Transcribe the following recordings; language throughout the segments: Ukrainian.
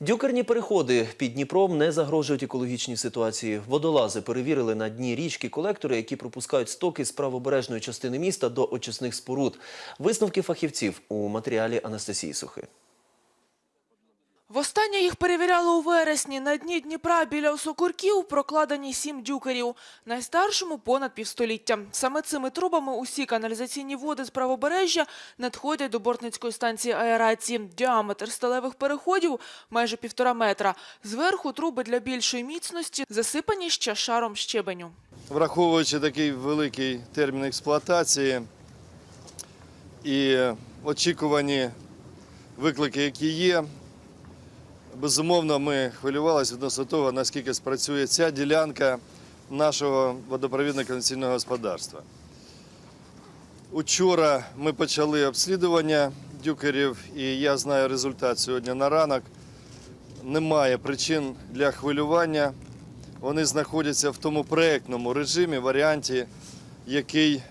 Дюкерні переходи під Дніпром не загрожують екологічній ситуації. Водолази перевірили на дні річки колектори, які пропускають стоки з правобережної частини міста до очисних споруд. Висновки фахівців у матеріалі Анастасії Сухи. Востаннє їх перевіряли у вересні. На дні Дніпра біля Осокурків прокладені сім дюкерів. Найстаршому понад півстоліття. Саме цими трубами усі каналізаційні води з правобережжя надходять до Бортницької станції аерації. Діаметр сталевих переходів майже півтора метра. Зверху труби для більшої міцності засипані ще шаром щебеню. Враховуючи такий великий термін експлуатації і очікувані виклики, які є, безумовно, ми хвилювалися відносно того, наскільки спрацює ця ділянка нашого водопровідно-каналізаційного господарства. Учора ми почали обслідування дюкерів, і я знаю результат сьогодні на ранок. Немає причин для хвилювання. Вони знаходяться в тому проєктному режимі, варіанті, який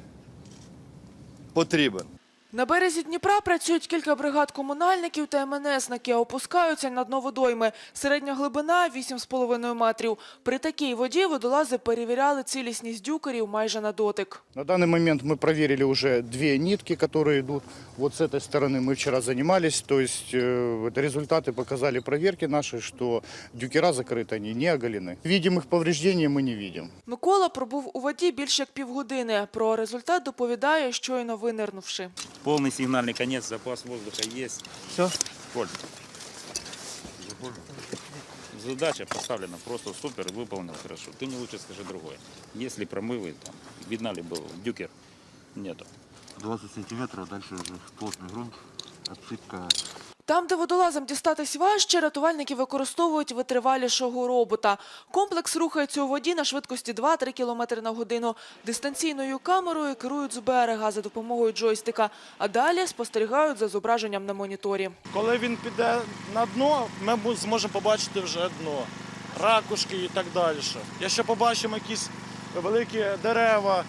потрібен. На березі Дніпра працюють кілька бригад комунальників та МНСники, опускаються на дно водойми. Середня глибина 8,5 метрів. При такій воді водолази перевіряли цілісність дюкерів майже на дотик. На данный момент мы проверили уже две нитки, которые идут. Вот с этой стороны мы вчера занимались. То есть э, это результаты показали проверки наши, что дюкера закрыты, они не оголены. Видимых повреждений мы не видим. Микола пробув у воді більше як півгодини. Про результат доповідає, щойно винирнувши. Полный сигнальный конец, запас воздуха есть. Все? Коль. Задача поставлена просто супер, выполнил хорошо. Ты не лучше скажи другое. Если промывы, там, видно ли был дюкер? Нету. 20 сантиметров, дальше уже плотный грунт, отсыпка там, де водолазам дістатись важче, рятувальники використовують витривалішого робота. Комплекс рухається у воді на швидкості 2-3 км на годину. Дистанційною камерою керують з берега за допомогою джойстика, а далі спостерігають за зображенням на моніторі. Коли він піде на дно, ми зможемо побачити вже дно, ракушки і так далі. Якщо побачимо якісь великі дерева,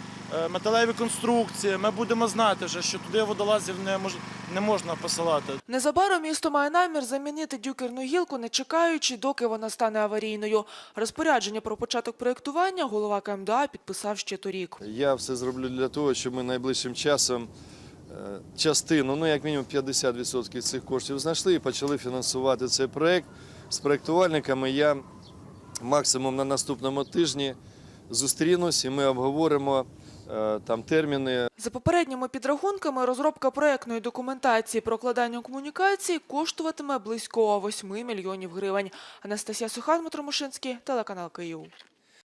металеві конструкції, ми будемо знати вже, що туди водолазів не, мож... не можна посилати. Незабаром місто має намір замінити дюкерну гілку, не чекаючи, доки вона стане аварійною. Розпорядження про початок проєктування голова КМДА підписав ще торік. Я все зроблю для того, щоб ми найближчим часом е, частину, ну як мінімум 50% цих коштів знайшли і почали фінансувати цей проєкт. З проєктувальниками я максимум на наступному тижні зустрінусь і ми обговоримо е, там терміни, За попередніми підрахунками, розробка проектної документації прокладання комунікацій коштуватиме близько 8 мільйонів гривень. Анастасія Сухан, Дмитро Мушинський, телеканал Київ.